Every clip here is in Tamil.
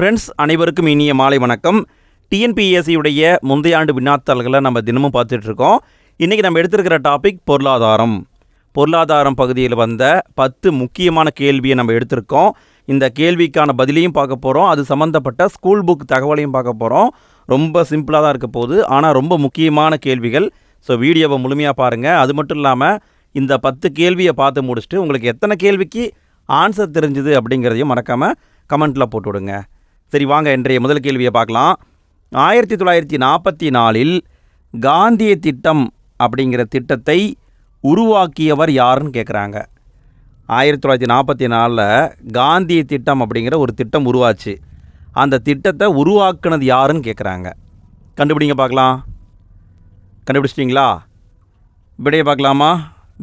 ஃப்ரெண்ட்ஸ் அனைவருக்கும் இனிய மாலை வணக்கம். டிஎன்பிஎஸ்சியுடைய முந்தைய ஆண்டு வினாத்தாள்களை நம்ம தினமும் பார்த்துட்ருக்கோம். இன்றைக்கி நம்ம எடுத்திருக்கிற டாபிக் பொருளாதாரம். பொருளாதாரம் பகுதியில் வந்த பத்து முக்கியமான கேள்வியை நம்ம எடுத்திருக்கோம். இந்த கேள்விக்கான பதிலையும் பார்க்க போகிறோம் அது சம்மந்தப்பட்ட ஸ்கூல் புக் தகவலையும் பார்க்க போகிறோம் ரொம்ப சிம்பிளாக தான் இருக்க போகுது. ஆனால் ரொம்ப முக்கியமான கேள்விகள். ஸோ வீடியோவை முழுமையாக பாருங்கள் அது மட்டும் இல்லாமல் இந்த பத்து கேள்வியை பார்த்து முடிச்சுட்டு உங்களுக்கு எத்தனை கேள்விக்கு ஆன்சர் தெரிஞ்சுது அப்படிங்கிறதையும் மறக்காமல் கமெண்ட்டில் போட்டு விடுங்க. சரி வாங்க இன்றைய முதல் கேள்வியை பார்க்கலாம். ஆயிரத்தி தொள்ளாயிரத்தி நாற்பத்தி நாலில் காந்திய திட்டம் அப்படிங்கிற திட்டத்தை உருவாக்கியவர் யாருன்னு கேட்குறாங்க ஆயிரத்தி தொள்ளாயிரத்தி நாற்பத்தி நாலில் காந்திய திட்டம் அப்படிங்கிற ஒரு திட்டம் உருவாச்சு. அந்த திட்டத்தை உருவாக்குனது யாருன்னு கேட்குறாங்க கண்டுபிடிங்க பார்க்கலாம். கண்டுபிடிச்சிட்டிங்களா? விடையை பார்க்கலாமா?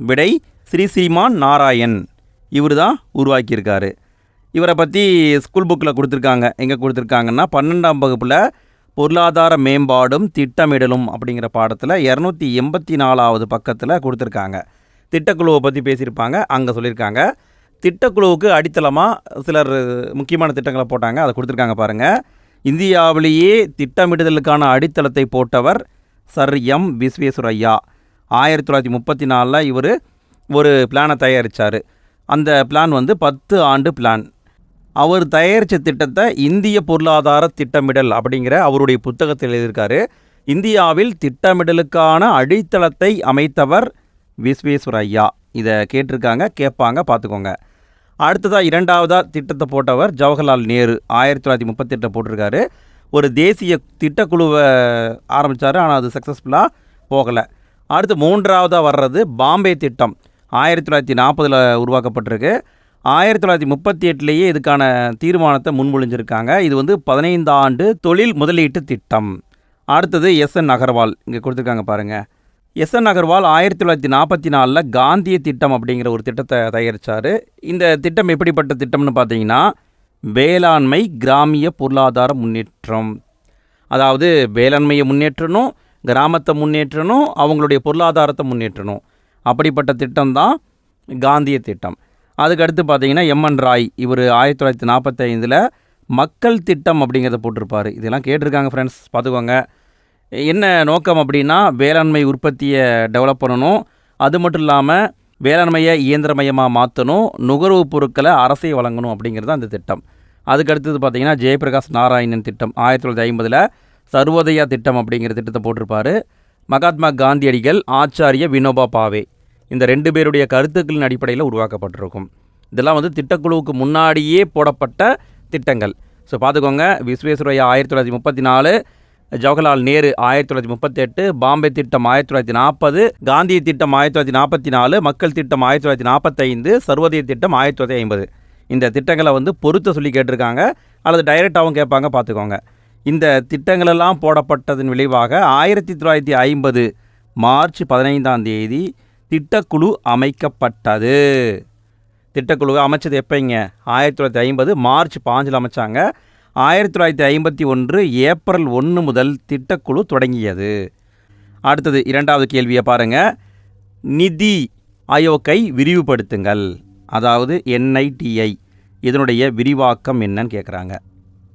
விடை ஸ்ரீ ஸ்ரீமான் நாராயண். இவர் தான் உருவாக்கியிருக்காரு. இவரை பற்றி ஸ்கூல் புக்கில் கொடுத்துருக்காங்க. எங்கே கொடுத்துருக்காங்கன்னா பன்னெண்டாம் வகுப்பில் பொருளாதார மேம்பாடும் திட்டமிடலும் அப்படிங்கிற பாடத்தில் இரநூத்தி எண்பத்தி நாலாவது பக்கத்தில் கொடுத்துருக்காங்க. திட்டக்குழுவை பற்றி பேசியிருப்பாங்க அங்கே சொல்லியிருக்காங்க. திட்டக்குழுவுக்கு அடித்தளமாக சிலர் முக்கியமான திட்டங்களை போட்டாங்க அதை கொடுத்துருக்காங்க பாருங்கள் இந்தியாவிலேயே திட்டமிடுதலுக்கான அடித்தளத்தை போட்டவர் சர் எம் விஸ்வேஸ்வரையா ஆயிரத்தி தொள்ளாயிரத்தி முப்பத்தி நாலில் இவர் ஒரு பிளானை தயாரித்தார் அந்த பிளான் வந்து பத்து ஆண்டு பிளான் அவர் தயாரித்த திட்டத்தை இந்திய பொருளாதார திட்டமிடல் அப்படிங்கிற அவருடைய புத்தகத்தில் எழுதியிருக்காரு. இந்தியாவில் திட்டமிடலுக்கான அடித்தளத்தை அமைத்தவர் விஸ்வேஸ்வரையா இதை கேட்டிருக்காங்க கேட்பாங்க பார்த்துக்கோங்க. அடுத்ததாக இரண்டாவதாக திட்டத்தை போட்டவர் ஜவஹர்லால் நேரு. ஆயிரத்தி தொள்ளாயிரத்தி முப்பத்தெட்டை போட்டிருக்காரு. ஒரு தேசிய திட்டக்குழுவை ஆரம்பித்தார் ஆனால் அது சக்ஸஸ்ஃபுல்லாக போகலை. அடுத்து மூன்றாவதாக வர்றது பாம்பே திட்டம். ஆயிரத்தி தொள்ளாயிரத்தி நாற்பதில் உருவாக்கப்பட்டிருக்கு. ஆயிரத்தி தொள்ளாயிரத்தி முப்பத்தி எட்டுலேயே இதுக்கான தீர்மானத்தை முன்மொழிஞ்சிருக்காங்க. இது வந்து பதினைந்து ஆண்டு தொழில் முதலீட்டு திட்டம். அடுத்தது எஸ் என் அகர்வால். இங்கே கொடுத்துருக்காங்க பாருங்கள் எஸ் என் அகர்வால் ஆயிரத்தி தொள்ளாயிரத்தி நாற்பத்தி நாலில் காந்திய திட்டம் அப்படிங்கிற ஒரு திட்டத்தை தயாரித்தார் இந்த திட்டம் எப்படிப்பட்ட திட்டம்னு பார்த்தீங்கன்னா வேளாண்மை கிராமிய பொருளாதார முன்னேற்றம். அதாவது வேளாண்மையை முன்னேற்றணும் கிராமத்தை முன்னேற்றணும் அவங்களுடைய பொருளாதாரத்தை முன்னேற்றணும். அப்படிப்பட்ட திட்டம் தான் காந்திய திட்டம். அதுக்கடுத்து பார்த்தீங்கன்னா எம்என் ராய். இவர் ஆயிரத்தி தொள்ளாயிரத்தி நாற்பத்தைந்தில் மக்கள் திட்டம் அப்படிங்கிறத போட்டிருப்பார். இதெல்லாம் கேட்டிருக்காங்க ஃப்ரெண்ட்ஸ் பார்த்துக்கோங்க. என்ன நோக்கம் அப்படின்னா வேளாண்மை உற்பத்தியை டெவலப் பண்ணணும். அது மட்டும் இல்லாமல் வேளாண்மையை இயந்திரமயமாக மாற்றணும் நுகர்வுப் பொருட்களை அரசை வழங்கணும் அப்படிங்கிறது அந்த திட்டம். அதுக்கு அடுத்தது பார்த்தீங்கன்னா ஜெயபிரகாஷ் நாராயணன் திட்டம். ஆயிரத்தி தொள்ளாயிரத்தி ஐம்பதில் சர்வோதயா திட்டம் அப்படிங்கிற திட்டத்தை போட்டிருப்பார். மகாத்மா காந்தியடிகள் ஆச்சாரிய வினோபா பாவே. இந்த ரெண்டு பேருடைய கருத்துக்களின் அடிப்படையில் உருவாக்கப்பட்டிருக்கும். இதெல்லாம் வந்து திட்டக்குழுவுக்கு முன்னாடியே போடப்பட்ட திட்டங்கள். ஸோ பார்த்துக்கோங்க. விஸ்வேஸ்வரையா ஆயிரத்தி தொள்ளாயிரத்தி முப்பத்தி நாலு ஜவஹர்லால் நேரு ஆயிரத்தி தொள்ளாயிரத்தி முப்பத்தெட்டு பாம்பே திட்டம் ஆயிரத்தி தொள்ளாயிரத்தி நாற்பது காந்தி திட்டம் ஆயிரத்தி தொள்ளாயிரத்தி நாற்பத்தி நாலு மக்கள் திட்டம் ஆயிரத்தி தொள்ளாயிரத்தி நாற்பத்தைந்து சர்வதேச திட்டம் ஆயிரத்தி தொள்ளாயிரத்தி ஐம்பது. இந்த திட்டங்களை வந்து பொருத்த சொல்லி கேட்டிருக்காங்க. அல்லது டைரெக்டாகவும் கேட்பாங்க பார்த்துக்கோங்க. இந்த திட்டங்களெல்லாம் போடப்பட்டதன் விளைவாக ஆயிரத்தி தொள்ளாயிரத்தி ஐம்பது மார்ச் பதினைந்தாம் தேதி திட்டக்குழு அமைக்கப்பட்டது. திட்டக்குழு அமைச்சது எப்போங்க? ஆயிரத்தி தொள்ளாயிரத்தி ஐம்பது மார்ச் பாஞ்சில் அமைச்சாங்க. ஆயிரத்தி தொள்ளாயிரத்தி ஐம்பத்தி ஒன்று ஏப்ரல் ஒன்று முதல் திட்டக்குழு தொடங்கியது. அடுத்தது இரண்டாவது கேள்வியை பாருங்கள் நிதி ஆயோக்கை விரிவுபடுத்துங்கள். அதாவது என்ஐடிஐ இதனுடைய விரிவாக்கம் என்னன்னு கேட்குறாங்க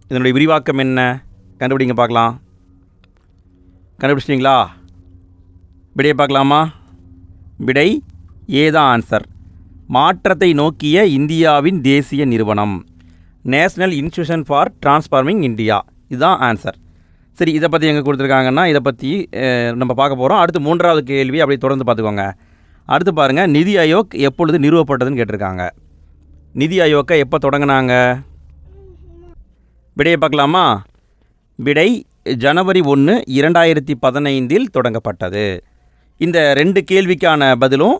இதனுடைய விரிவாக்கம் என்ன? கண்டுபிடிங்க பார்க்கலாம். கண்டுபிடிச்சிட்டிங்களா? விடையை பார்க்கலாமா? விடை ஏதான் ஆன்சர் மாற்றத்தை நோக்கிய இந்தியாவின் தேசிய நிறுவனம். National institution for transforming India இதுதான் ஆன்சர் சரி இதை பற்றி எங்கே கொடுத்துருக்காங்கன்னா இதை பற்றி நம்ம பார்க்க போகிறோம் அடுத்து மூன்றாவது கேள்வி அப்படி தொடர்ந்து பார்த்துக்கோங்க. அடுத்து பாருங்கள் நிதி ஆயோக் எப்பொழுது நிறுவப்பட்டதுன்னு கேட்டிருக்காங்க. நிதி ஆயோக்கை எப்போ தொடங்கினாங்க? விடையை பார்க்கலாமா? விடை ஜனவரி ஒன்று இரண்டாயிரத்தி பதினைந்தில் தொடங்கப்பட்டது. இந்த ரெண்டு கேள்விக்கான பதிலும்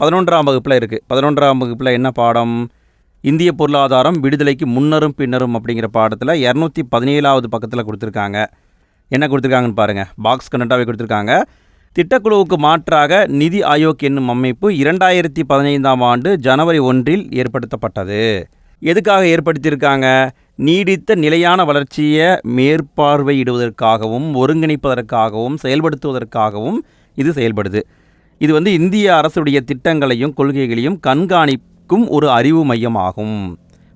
பதினொன்றாம் வகுப்பில் இருக்குது பதினொன்றாம் வகுப்பில் என்ன பாடம்? இந்திய பொருளாதாரம் விடுதலைக்கு முன்னரும் பின்னரும் அப்படிங்கிற பாடத்தில் இரநூத்தி பதினேழாவது பக்கத்தில் கொடுத்துருக்காங்க. என்ன கொடுத்துருக்காங்கன்னு பாருங்கள் பாக்ஸ் கண்டட்டாவே கொடுத்துருக்காங்க. திட்டக்குழுவுக்கு மாற்றாக நிதி ஆயோக் என்னும் அமைப்பு இரண்டாயிரத்தி பதினைந்தாம் ஆண்டு ஜனவரி ஒன்றில் ஏற்படுத்தப்பட்டது. எதுக்காக ஏற்படுத்தியிருக்காங்க? நீடித்த நிலையான வளர்ச்சியை மேற்பார்வையிடுவதற்காகவும் ஒருங்கிணைப்பதற்காகவும் செயல்படுத்துவதற்காகவும் இது செயல்படுது. இது வந்து இந்திய அரசுடைய திட்டங்களையும் கொள்கைகளையும் கண்காணிக்கும் ஒரு அறிவு மையமாகும்.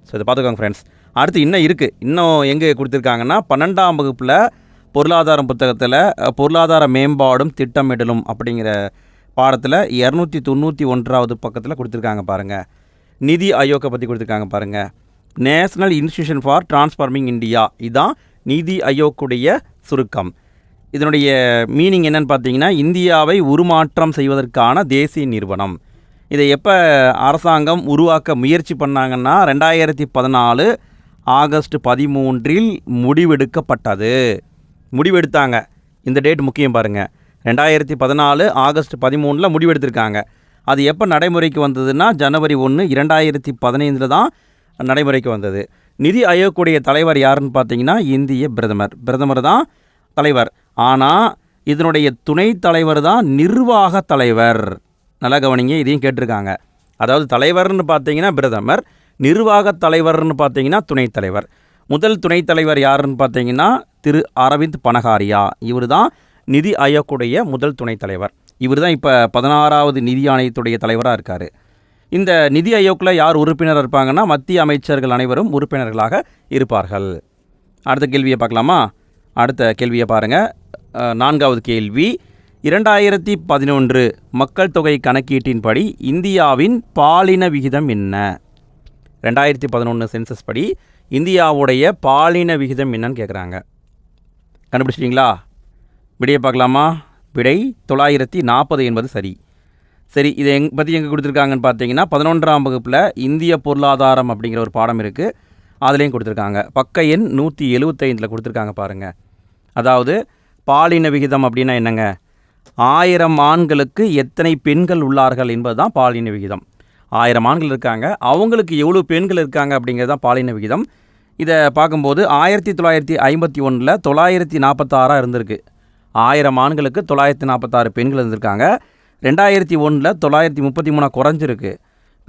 ஸோ இதை பார்த்துக்கோங்க ஃப்ரெண்ட்ஸ் அடுத்து இன்னும் இருக்குது இன்னும் எங்கே கொடுத்துருக்காங்கன்னா பன்னெண்டாம் வகுப்பில் பொருளாதாரம் புத்தகத்தில் பொருளாதார மேம்பாடும் திட்டமிடலும் அப்படிங்கிற பாடத்தில் இரநூத்தி தொண்ணூற்றி ஒன்றாவது பக்கத்தில் கொடுத்துருக்காங்க பாருங்கள் நிதி ஆயோக்கை பற்றி கொடுத்துருக்காங்க பாருங்கள் national institution for transforming India இதுதான் நிதி ஆயோக்குடைய சுருக்கம். இதனுடைய மீனிங் என்னன்னு பார்த்தீங்கன்னா இந்தியாவை உருமாற்றம் செய்வதற்கான தேசிய நிறுவனம். இதை எப்போ அரசாங்கம் உருவாக்க முயற்சி பண்ணாங்கன்னா ரெண்டாயிரத்தி பதினாலு ஆகஸ்ட் பதிமூன்றில் முடிவெடுக்கப்பட்டது. முடிவெடுத்தாங்க. இந்த டேட் முக்கியம் பாருங்கள் ரெண்டாயிரத்தி பதினாலு ஆகஸ்ட் பதிமூணில் முடிவெடுத்திருக்காங்க. அது எப்போ நடைமுறைக்கு வந்ததுன்னா ஜனவரி ஒன்று இரண்டாயிரத்தி பதினைந்தில் தான் நடைமுறைக்கு வந்தது. நிதி ஆயோக்குடைய தலைவர் யாருன்னு பார்த்தீங்கன்னா இந்திய பிரதமர். பிரதமர் தான் தலைவர். ஆனால் இதனுடைய துணைத் தலைவர் தான் நிர்வாக தலைவர். நல்லா கவனிங்க இதையும் கேட்டிருக்காங்க. அதாவது தலைவர்னு பார்த்தீங்கன்னா பிரதமர் நிர்வாக தலைவர்னு பார்த்தீங்கன்னா துணைத் தலைவர். முதல் துணைத் தலைவர் யாருன்னு பார்த்தீங்கன்னா திரு அரவிந்த் பனகாரியா. இவர் தான் நிதி ஆயோக்குடைய முதல் துணைத் தலைவர். இவர் தான் இப்போ பதினாறாவது நிதி ஆணையத்துடைய தலைவராக இருக்கார். இந்த நிதி ஆயோக்கில் யார் உறுப்பினர் இருப்பாங்கன்னா மத்திய அமைச்சர்கள் அனைவரும் உறுப்பினர்களாக இருப்பார்கள். அடுத்த கேள்வியை பார்க்கலாமா? அடுத்த கேள்வியை பாருங்கள் நான்காவது கேள்வி. இரண்டாயிரத்தி பதினொன்று மக்கள் தொகை கணக்கீட்டின்படி இந்தியாவின் பாலின விகிதம் என்ன? ரெண்டாயிரத்தி பதினொன்று சென்சஸ் படி இந்தியாவுடைய பாலின விகிதம் என்னன்னு கேட்குறாங்க கண்டுபிடிச்சிட்டிங்களா? விடையை பார்க்கலாமா? விடை தொள்ளாயிரத்தி நாற்பது என்பது சரி. சரி இதை எங் பற்றி எங்கே கொடுத்துருக்காங்கன்னு பார்த்தீங்கன்னா பதினொன்றாம் வகுப்பில் இந்திய பொருளாதாரம் அப்படிங்கிற ஒரு பாடம் இருக்குது அதுலேயும் கொடுத்துருக்காங்க. பக்க எண் நூற்றி எழுபத்தைந்தில் கொடுத்துருக்காங்க பாருங்கள் அதாவது பாலின விகிதம் அப்படின்னா என்னங்க? ஆயிரம் ஆண்களுக்கு எத்தனை பெண்கள் உள்ளார்கள் என்பது தான் பாலின விகிதம். ஆயிரம் ஆண்கள் இருக்காங்க. அவங்களுக்கு எவ்வளோ பெண்கள் இருக்காங்க அப்படிங்கிறது தான் பாலின விகிதம். இதை பார்க்கும்போது ஆயிரத்தி தொள்ளாயிரத்தி ஐம்பத்தி ஒன்றில் தொள்ளாயிரத்தி நாற்பத்தாறாக இருந்திருக்கு. ஆயிரம் ஆண்களுக்கு தொள்ளாயிரத்தி நாற்பத்தாறு பெண்கள் இருந்திருக்காங்க. ரெண்டாயிரத்தி ஒன்றில் தொள்ளாயிரத்தி முப்பத்தி மூணாக குறைஞ்சிருக்கு.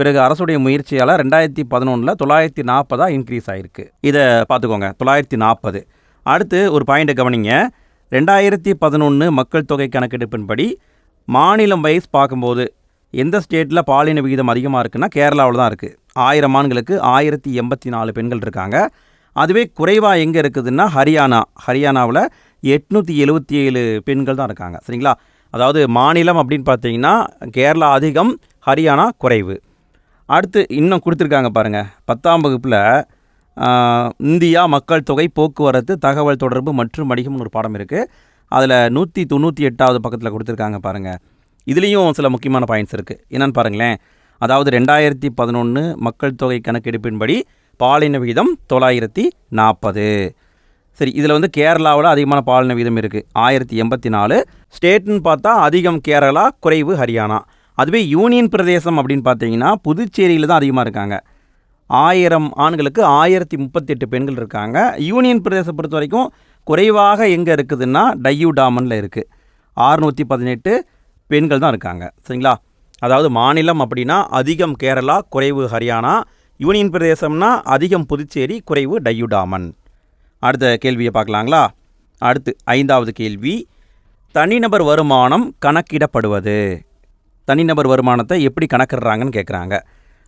பிறகு அரசுடைய முயற்சியால் ரெண்டாயிரத்தி பதினொன்றில் தொள்ளாயிரத்தி நாற்பதாக இன்க்ரீஸ் ஆகிருக்கு இதை பார்த்துக்கோங்க தொள்ளாயிரத்தி நாற்பது அடுத்து ஒரு பாயிண்ட்டை கவனிங்க. ரெண்டாயிரத்தி பதினொன்று மக்கள் தொகை கணக்கெடுப்பின்படி மாநிலம் வைஸ் பார்க்கும்போது எந்த ஸ்டேட்டில் பாலின விகிதம் அதிகமாக இருக்குன்னா கேரளாவில் தான் இருக்குது ஆயிரம் ஆண்களுக்கு ஆயிரத்தி எண்பத்தி நாலு பெண்கள் இருக்காங்க. அதுவே குறைவாக எங்கே இருக்குதுன்னா ஹரியானா. ஹரியானாவில் எட்நூற்றி எழுபத்தி ஏழு பெண்கள் தான் இருக்காங்க. சரிங்களா? அதாவது மாநிலம் அப்படின்னு பார்த்தீங்கன்னா கேரளா அதிகம் ஹரியானா குறைவு. அடுத்து இன்னும் கொடுத்துருக்காங்க பாருங்கள் பத்தாம் வகுப்பில் இந்தியா மக்கள் தொகை போக்குவரத்து தகவல் தொடர்பு மற்றும் வணிகம்னு ஒரு பாடம் இருக்குது அதில் நூற்றி தொண்ணூற்றி எட்டாவது பக்கத்தில் கொடுத்துருக்காங்க பாருங்கள் இதுலேயும் சில முக்கியமான பாயிண்ட்ஸ் இருக்குது என்னென்னு பாருங்களேன். அதாவது ரெண்டாயிரத்தி பதினொன்று மக்கள் தொகை கணக்கெடுப்பின்படி பாலின விகிதம் தொள்ளாயிரத்தி நாற்பது சரி இதில் வந்து கேரளாவில் அதிகமான பாலின விகிதம் இருக்குது ஆயிரத்தி எண்பத்தி நாலு. ஸ்டேட்னு பார்த்தா அதிகம் கேரளா குறைவு ஹரியானா. அதுவே யூனியன் பிரதேசம் அப்படின்னு பார்த்தீங்கன்னா புதுச்சேரியில் தான் அதிகமாக இருக்காங்க. ஆயிரம் ஆண்களுக்கு ஆயிரத்தி முப்பத்தெட்டு பெண்கள் இருக்காங்க. யூனியன் பிரதேசம் பொறுத்த வரைக்கும் குறைவாக எங்கே இருக்குதுன்னா டையூ டாமனில் இருக்குது ஆறுநூற்றி பதினெட்டு பெண்கள் தான் இருக்காங்க. சரிங்களா? அதாவது மாநிலம் அப்படின்னா அதிகம் கேரளா குறைவு ஹரியானா. யூனியன் பிரதேசம்னா அதிகம் புதுச்சேரி குறைவு டையூ டாமன். அடுத்த கேள்வியை பார்க்கலாங்களா? அடுத்து ஐந்தாவது கேள்வி. தனிநபர் வருமானம் கணக்கிடப்படுவது. தனிநபர் வருமானத்தை எப்படி கணக்கிடுறாங்கன்னு கேட்குறாங்க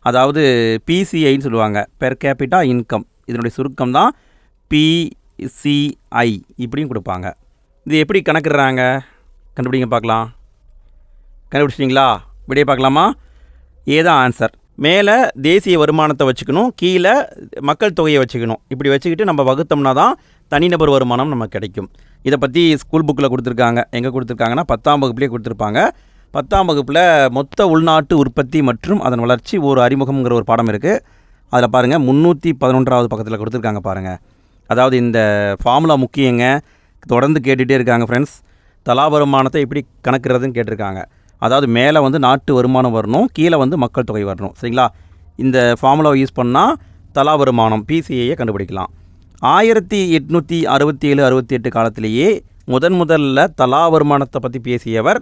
அதாவது பிசிஐன்னு சொல்லுவாங்க. பெர் கேபிட்டா இன்கம் இதனுடைய சுருக்கம் தான் பிசிஐ இப்படியும் கொடுப்பாங்க. இது எப்படி கணக்கிடுறாங்க? கண்டுபிடிங்க பார்க்கலாம். கண்டுபிடிச்சிட்டிங்களா? விடையை பார்க்கலாமா? ஏதான் ஆன்சர் மேலே தேசிய வருமானத்தை வச்சுக்கணும். கீழே மக்கள் தொகையை வச்சுக்கணும். இப்படி வச்சுக்கிட்டு நம்ம வகுத்தோம்னா தான் தனிநபர் வருமானம் நமக்கு கிடைக்கும். இதை பற்றி ஸ்கூல் புக்கில் கொடுத்துருக்காங்க. எங்கே கொடுத்துருக்காங்கன்னா பத்தாம் வகுப்புலேயே கொடுத்துருப்பாங்க. பத்தாம் வகுப்பில் மொத்த உள்நாட்டு உற்பத்தி மற்றும் அதன் வளர்ச்சி ஒரு அறிமுகம்ங்கிற ஒரு பாடம் இருக்குது அதில் பாருங்கள் முந்நூற்றி பதினொன்றாவது பக்கத்தில் கொடுத்துருக்காங்க பாருங்கள் அதாவது இந்த ஃபார்முலா முக்கியங்க. தொடர்ந்து கேட்டுகிட்டே இருக்காங்க ஃப்ரெண்ட்ஸ் தலா வருமானத்தை எப்படி கணக்கிறதுன்னு கேட்டிருக்காங்க. அதாவது மேலே வந்து நாட்டு வருமானம் வரணும் கீழே வந்து மக்கள் தொகை வரணும். சரிங்களா? இந்த ஃபார்முலாவை யூஸ் பண்ணால் தலா வருமானம் பிசிஐயை கண்டுபிடிக்கலாம். ஆயிரத்தி எட்நூற்றி அறுபத்தி ஏழு அறுபத்தி எட்டு காலத்திலேயே முதன் முதல்ல தலா வருமானத்தை பற்றி பேசியவர்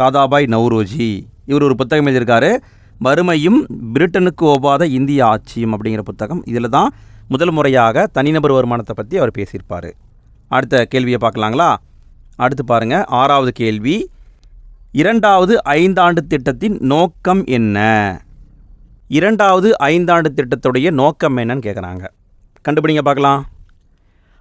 தாதாபாய் நவ்ரோஜி. இவர் ஒரு புத்தகம் எழுதியிருக்காரு. வறுமையும் பிரிட்டனுக்கு ஒவ்வாத இந்திய ஆட்சியும் அப்படிங்கிற புத்தகம். இதில் தான் முதல் முறையாக தனிநபர் வருமானத்தை பற்றி அவர் பேசியிருப்பார். அடுத்த கேள்வியை பார்க்கலாங்களா? அடுத்து பாருங்கள் ஆறாவது கேள்வி. இரண்டாவது ஐந்தாண்டு திட்டத்தின் நோக்கம் என்ன? இரண்டாவது ஐந்தாண்டு திட்டத்துடைய நோக்கம் என்னன்னு கேட்குறாங்க கண்டுபிடிங்க பார்க்கலாம்.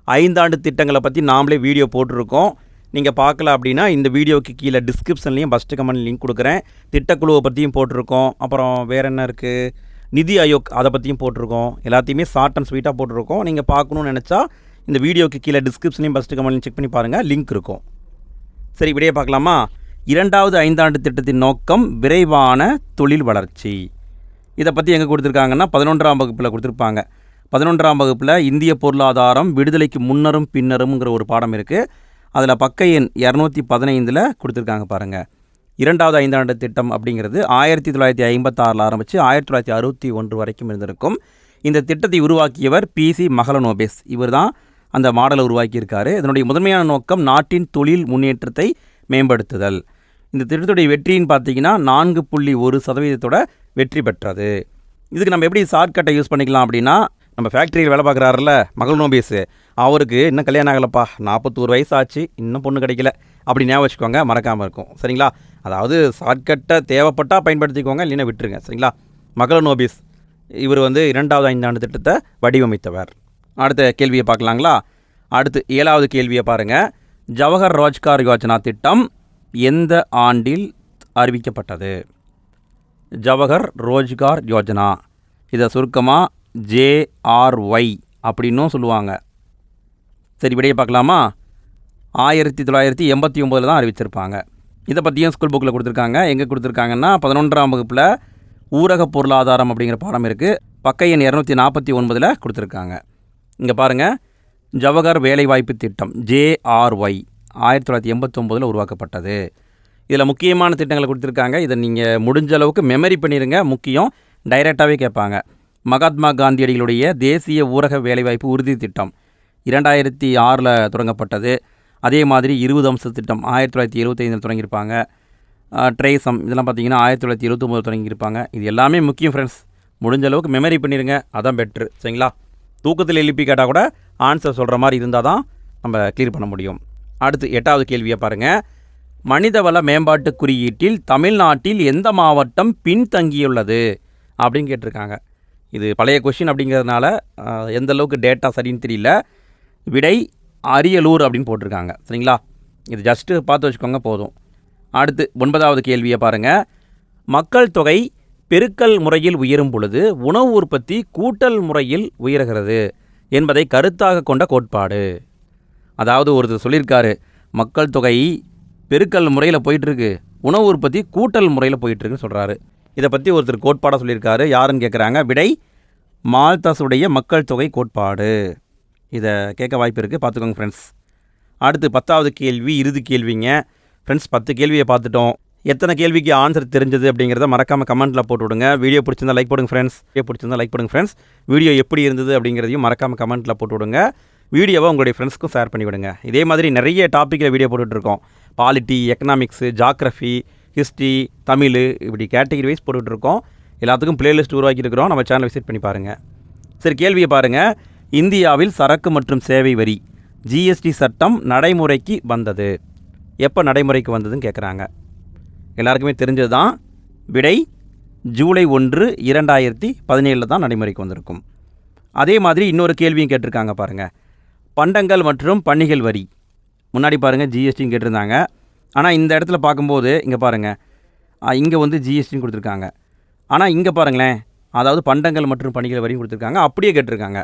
ஐந்தாண்டு திட்டங்களை பற்றி நாமளே வீடியோ போட்டிருக்கோம். நீங்கள் பார்க்கல அப்படின்னா இந்த வீடியோக்கு கீழே டிஸ்கிரிப்ஷன்லேயும் ஃபஸ்ட்டு கமெண்ட் லிங்க் கொடுக்குறேன். திட்டக்குழுவை பற்றியும் போட்டிருக்கோம். அப்புறம் வேறு என்ன இருக்குது நிதி ஆயோக் அதை பற்றியும் போட்டிருக்கோம். எல்லாத்தையுமே ஷார்ட் அண்ட் ஸ்வீட்டாக போட்டிருக்கோம். நீங்கள் பார்க்கணுன்னு நினச்சா இந்த வீடியோக்கு கீழே டிஸ்கிரிப்ஷன்லையும் ஃபஸ்ட்டு கமெண்ட் செக் பண்ணி பாருங்கள் லிங்க் இருக்கும். சரி விடையே பார்க்கலாமா? இரண்டாவது ஐந்தாண்டு திட்டத்தின் நோக்கம் விரைவான தொழில் வளர்ச்சி. இதை பற்றி எங்கே கொடுத்துருக்காங்கன்னா பதினொன்றாம் வகுப்பில் கொடுத்துருப்பாங்க. பதினொன்றாம் வகுப்பில் இந்திய பொருளாதாரம் விடுதலைக்கு முன்னரும் பின்னரும்ங்கிற ஒரு பாடம் இருக்குது அதில் பக்க எண் இரநூத்தி பதினைந்தில் கொடுத்துருக்காங்க பாருங்கள் இரண்டாவது ஐந்தாண்டு திட்டம் அப்படிங்கிறது ஆயிரத்தி தொள்ளாயிரத்தி ஐம்பத்தாறில் ஆரம்பித்து ஆயிரத்தி தொள்ளாயிரத்தி அறுபத்தி ஒன்று வரைக்கும் இருந்திருக்கும். இந்த திட்டத்தை உருவாக்கியவர் பிசி மகளனோபேஸ் இவர் தான் அந்த மாடலை உருவாக்கியிருக்காரு. இதனுடைய முதன்மையான நோக்கம் நாட்டின் தொழில் முன்னேற்றத்தை மேம்படுத்துதல். இந்த திட்டத்துடைய வெற்றின்னு பார்த்தீங்கன்னா நான்கு புள்ளி ஒரு சதவீதத்தோட வெற்றி பெற்றது. இதுக்கு நம்ம எப்படி ஷார்ட்கட்டை யூஸ் பண்ணிக்கலாம் அப்படின்னா நம்ம ஃபேக்ட்ரியில் வேலை பார்க்குறாருல மகள் நோபீஸு. அவருக்கு இன்னும் கல்யாணம் ஆகலப்பா. நாற்பத்தோரு வயசு ஆச்சு இன்னும் பொண்ணு கிடைக்கல. அப்படி ஞாபகம் வச்சுக்கோங்க மறக்காமல் இருக்கும். சரிங்களா? அதாவது ஷார்ட்கட்டை தேவைப்பட்டால் பயன்படுத்திக்கோங்க இல்லைன்னா விட்டுருங்க. சரிங்களா? மகள் நோபீஸ். இவர் வந்து இரண்டாவது ஐந்தாண்டு திட்டத்தை வடிவமைத்தவர். அடுத்த கேள்வியை பார்க்கலாங்களா? அடுத்து ஏழாவது கேள்வியை பாருங்கள் ஜவஹர் ரோஜ்கார் யோஜனா திட்டம் எந்த ஆண்டில் அறிவிக்கப்பட்டது? ஜவஹர் ரோஜ்கார் யோஜனா. இதை சுருக்கமாக ஜேஆர்ஒய் அப்படின்னும் சொல்லுவாங்க. சரி விடையை பார்க்கலாமா? ஆயிரத்தி தொள்ளாயிரத்தி எண்பத்தி ஒம்போதில் தான் அறிவிச்சிருப்பாங்க. இதை பற்றியும் ஸ்கூல் புக்கில் கொடுத்துருக்காங்க. எங்கே கொடுத்துருக்காங்கன்னா பதினொன்றாம் வகுப்பில் ஊரக பொருளாதாரம் அப்படிங்கிற பாடம் இருக்குது பக்க எண் இரநூத்தி நாற்பத்தி ஒன்பதில் கொடுத்துருக்காங்க. இங்கே பாருங்கள் ஜவஹர் வேலைவாய்ப்பு திட்டம் ஜேஆர்ஒய் ஆயிரத்தி தொள்ளாயிரத்தி எண்பத்தொம்போதில் உருவாக்கப்பட்டது. இதில் முக்கியமான திட்டங்களை கொடுத்துருக்காங்க. இதை நீங்கள் முடிஞ்ச அளவுக்கு மெமரி பண்ணிடுங்க முக்கியம் டைரெக்டாகவே கேட்பாங்க. மகாத்மா காந்தியடிகளுடைய தேசிய ஊரக வேலைவாய்ப்பு உறுதி திட்டம் இரண்டாயிரத்தி ஆறில் தொடங்கப்பட்டது. அதே மாதிரி இருபது அம்ச திட்டம் ஆயிரத்தி தொள்ளாயிரத்தி எழுபத்தைந்தில் தொடங்கியிருப்பாங்க. ட்ரேசம் இதெல்லாம் பார்த்தீங்கன்னா ஆயிரத்தி தொள்ளாயிரத்தி இருபத்தொம்போது தொடங்கியிருப்பாங்க. இது எல்லாமே முக்கியம் ஃப்ரெண்ட்ஸ் முடிஞ்ச அளவுக்கு மெமரி பண்ணிடுங்க அதான் பெட்ரு சரிங்களா? தூக்கத்தில் எழுப்பி கேட்டால் கூட ஆன்சர் சொல்கிற மாதிரி இருந்தால் தான் நம்ம கிளியர் பண்ண முடியும். அடுத்து எட்டாவது கேள்வியை பாருங்கள் மனிதவள மேம்பாட்டு குறியீட்டில் தமிழ்நாட்டில் எந்த மாவட்டம் பின்தங்கியுள்ளது? அப்படின்னு கேட்டிருக்காங்க. இது பழைய கொஷின் அப்படிங்கிறதுனால எந்த அளவுக்கு டேட்டா சரின்னு தெரியல. விடை அரியலூர் அப்படின்னு போட்டிருக்காங்க. சரிங்களா? இது ஜஸ்ட்டு பார்த்து வச்சுக்கோங்க போதும். அடுத்து ஒன்பதாவது கேள்வியை பாருங்கள் மக்கள் தொகை பெருக்கல் முறையில் உயரும் பொழுது உணவு உற்பத்தி கூட்டல் முறையில் உயர்கிறது என்பதை கருத்தாக கொண்ட கோட்பாடு. அதாவது ஒருத்தர் சொல்லியிருக்காரு மக்கள் தொகை பெருக்கல் முறையில் போயிட்டுருக்கு உணவு உற்பத்தி கூட்டல் முறையில் போயிட்டுருக்குன்னு சொல்கிறாரு இதை பற்றி ஒருத்தர் கோட்பாடாக சொல்லியிருக்காரு. யாருன்னு கேட்குறாங்க விடை மால்தாஸுடைய மக்கள் தொகை கோட்பாடு. இதை கேட்க வாய்ப்பு இருக்குது பார்த்துக்கோங்க ஃப்ரெண்ட்ஸ் அடுத்து பத்தாவது கேள்வி இறுதி கேள்விங்க. ஃப்ரெண்ட்ஸ் பத்து கேள்வியை பார்த்துட்டோம். எத்தனை கேள்விக்கு ஆன்சர் தெரிஞ்சது அப்படிங்கிறத மறக்காமல் கமெண்ட்டில் போட்டு விடுங்க. வீடியோ பிடிச்சிருந்தா லைக் போடுங்க ஃப்ரெண்ட்ஸ் வீடியோ பிடிச்சிருந்தா லைக் பண்ணுங்க ஃப்ரெண்ட்ஸ் வீடியோ எப்படி இருந்தது அப்படிங்கிறதையும் மறக்காமல் கமெண்ட்டில் போட்டு விடுங்க. வீடியோவை உங்களுடைய ஃப்ரெண்ட்ஸ்க்கும் ஷேர் பண்ணிவிடுங்க இதே மாதிரி நிறைய டாப்பிக்கில் வீடியோ போட்டுட்ருக்கோம் polity economics geography history Tamil இப்படி கேட்டகரி வைஸ் போட்டுட்ருக்கோம் எல்லாத்துக்கும் பிளேலிஸ்ட் உருவாக்கியிருக்கிறோம். நம்ம சேனல் விசிட் பண்ணி பாருங்கள் சரி கேள்வியை பாருங்கள் இந்தியாவில் சரக்கு மற்றும் சேவை வரி ஜிஎஸ்டி சட்டம் நடைமுறைக்கு வந்தது. எப்போ நடைமுறைக்கு வந்ததுன்னு கேட்குறாங்க எல்லாருக்குமே தெரிஞ்சது தான் விடை ஜூலை ஒன்று இரண்டாயிரத்தி பதினேழில் தான் நடைமுறைக்கு வந்திருக்கும். அதே மாதிரி இன்னொரு கேள்வியும் கேட்டிருக்காங்க பாருங்கள் பண்டங்கள் மற்றும் பண்டிகள் வரி. முன்னாடி பாருங்கள் ஜிஎஸ்டின்னு கேட்டிருந்தாங்க. ஆனால் இந்த இடத்துல பார்க்கும்போது இங்கே பாருங்கள் இங்கே வந்து ஜிஎஸ்டின்னு கொடுத்துருக்காங்க. ஆனால் இங்கே பாருங்களேன் அதாவது பண்டங்கள் மற்றும் பணிகள் வரையும் கொடுத்துருக்காங்க. அப்படியே கேட்டிருக்காங்க.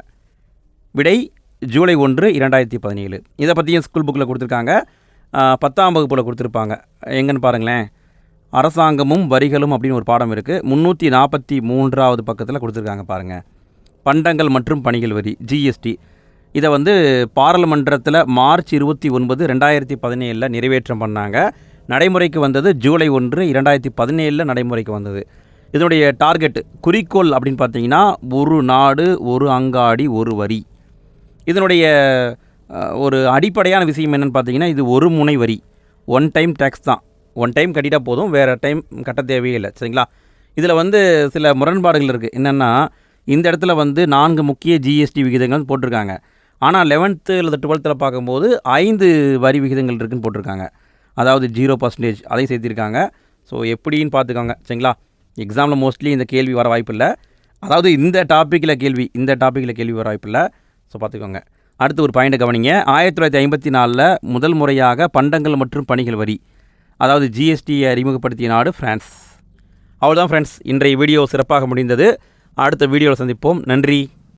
விடை ஜூலை ஒன்று இரண்டாயிரத்தி பதினேழு. இதை பற்றியும் ஸ்கூல் புக்கில் கொடுத்துருக்காங்க. பத்தாம் வகுப்பில் கொடுத்துருப்பாங்க. எங்கன்னு பாருங்களேன். அரசாங்கமும் வரிகளும் அப்படின்னு ஒரு பாடம் இருக்குது முந்நூற்றி நாற்பத்தி மூன்றாவது பக்கத்தில் கொடுத்துருக்காங்க பாருங்கள் பண்டங்கள் மற்றும் பணிகள் வரி ஜிஎஸ்டி இதை வந்து பாராளுமன்றத்தில் மார்ச் இருபத்தி ஒன்பது ரெண்டாயிரத்தி பதினேழில் நிறைவேற்றம் பண்ணாங்க. நடைமுறைக்கு வந்தது ஜூலை ஒன்று இரண்டாயிரத்தி பதினேழில் நடைமுறைக்கு வந்தது. இதனுடைய டார்கெட் குறிக்கோள் அப்படின்னு பார்த்தீங்கன்னா ஒரு நாடு ஒரு அங்காடி ஒரு வரி. இதனுடைய ஒரு அடிப்படையான விஷயம் என்னென்னு பார்த்தீங்கன்னா இது ஒரு முனை வரி. ஒன் டைம் டேக்ஸ் தான். ஒன் டைம் கட்டிட்டா போதும் வேறு டைம் கட்ட தேவையே இல்லை. சரிங்களா? இதில் வந்து சில முரண்பாடுகள் இருக்குது என்னென்னா இந்த இடத்துல வந்து நான்கு முக்கிய ஜிஎஸ்டி விகிதங்கள் போட்டிருக்காங்க. ஆனால் லெவன்த்து அல்லது டுவெல்த்தில் பார்க்கும்போது ஐந்து வரி விகிதங்கள் இருக்குன்னு போட்டிருக்காங்க. அதாவது ஜீரோ பர்சன்டேஜ் அதையும் சேர்த்திருக்காங்க. ஸோ எப்படின்னு பார்த்துக்கோங்க. சரிங்களா? எக்ஸாமில் மோஸ்ட்லி இந்த கேள்வி வர வாய்ப்பில்லை அதாவது இந்த டாப்பிக்கில் கேள்வி இந்த டாப்பிக்கில் கேள்வி வர வாய்ப்பில்லை ஸோ பார்த்துக்கோங்க. அடுத்து ஒரு பாயிண்ட்டை கவனிங்க. ஆயிரத்தி தொள்ளாயிரத்தி ஐம்பத்தி நாலில் முதல் முறையாக பண்டங்கள் மற்றும் பணிகள் வரி அதாவது ஜிஎஸ்டியை அறிமுகப்படுத்திய நாடு ஃப்ரான்ஸ் அவ்வளோதான் ஃப்ரெண்ட்ஸ் இன்றைய வீடியோ சிறப்பாக முடிந்தது. அடுத்த வீடியோவில் சந்திப்போம். நன்றி.